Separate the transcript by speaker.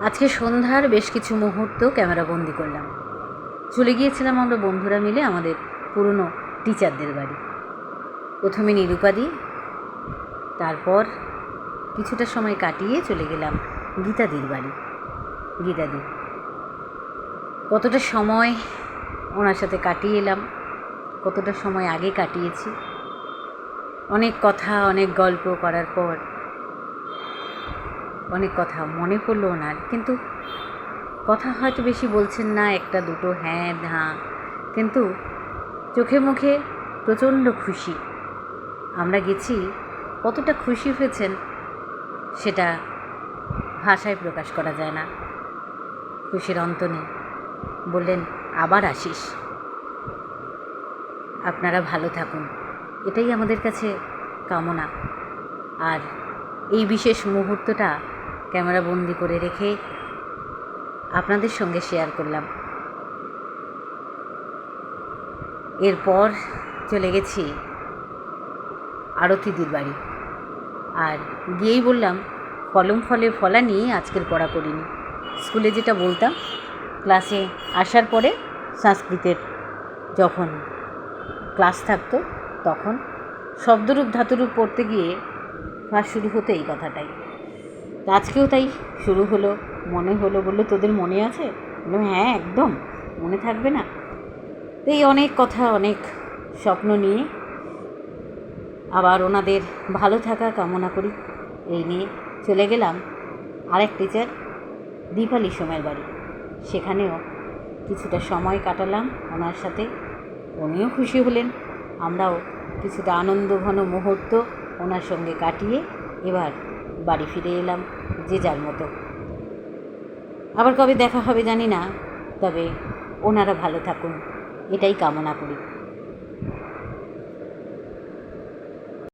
Speaker 1: আজকে সন্ধ্যার বেশ কিছু মুহূর্ত ক্যামেরা বন্দি করলাম। চলে গিয়েছিলাম আমরা বন্ধুরা মিলে আমাদের পুরনো টিচারদের বাড়ি। প্রথমে নিরুপাদি, তারপর কিছুটা সময় কাটিয়ে চলে গেলাম গীতাদির বাড়ি। গীতাদি, কতটা সময় ওনার সাথে কাটিয়ে এলাম, কতটা সময় আগে কাটিয়েছি, অনেক কথা, অনেক গল্প করার পর অনেক কথা মনে পড়ল ওনার কিন্তু কথা হয়তো বেশি বলছেন না, একটা দুটো হ্যাঁ হ্যাঁ কিন্তু চোখে মুখে প্রচণ্ড খুশি। আমরা গেছি, কতটা খুশি হয়েছেন সেটা ভাষায় প্রকাশ করা যায় না। খুশির অন্ত নেই। বললেন, আবার আসিস। আপনারা ভালো থাকুন। এটাই আমাদের কাছে কামনা। আর এই বিশেষ মুহূর্তটা ক্যামেরা বন্দি করে রেখে আপনাদের সঙ্গে শেয়ার করলাম। এরপর চলে গেছি আরতিদির বাড়ি। আর গিয়েই বললাম, কলম, ফলে ফলা নিয়ে আজকের পড়া করিনি। স্কুলে যেটা বলতাম, ক্লাসে আসার পরে সংস্কৃতের যখন ক্লাস থাকতো, তখন শব্দরূপ, ধাতুরূপ পড়তে গিয়ে ক্লাস শুরু হতো এই কথাটাই। আজকেও তাই শুরু হলো, মনে হলো, বলল, তোদের মনে আছে? বললাম হ্যাঁ একদম, মনে থাকবে না। এই অনেক কথা, অনেক স্বপ্ন নিয়ে আবার ওনাদের ভালো থাকা কামনা করি, এই নিয়ে চলে গেলাম আরেক টিচার দীপালি সোমের বাড়ি। সেখানেও কিছুটা সময় কাটালাম ওনার সাথে, উনিও খুশি হলেন, আমরাও কিছুটা আনন্দঘন মুহূর্ত ওনার সঙ্গে কাটিয়ে এবার বাড়ি ফিরে এলাম, যে যার মতো। আবার কবে দেখা হবে জানি না, তবে ওনারা ভালো থাকুন, এটাই কামনা করি।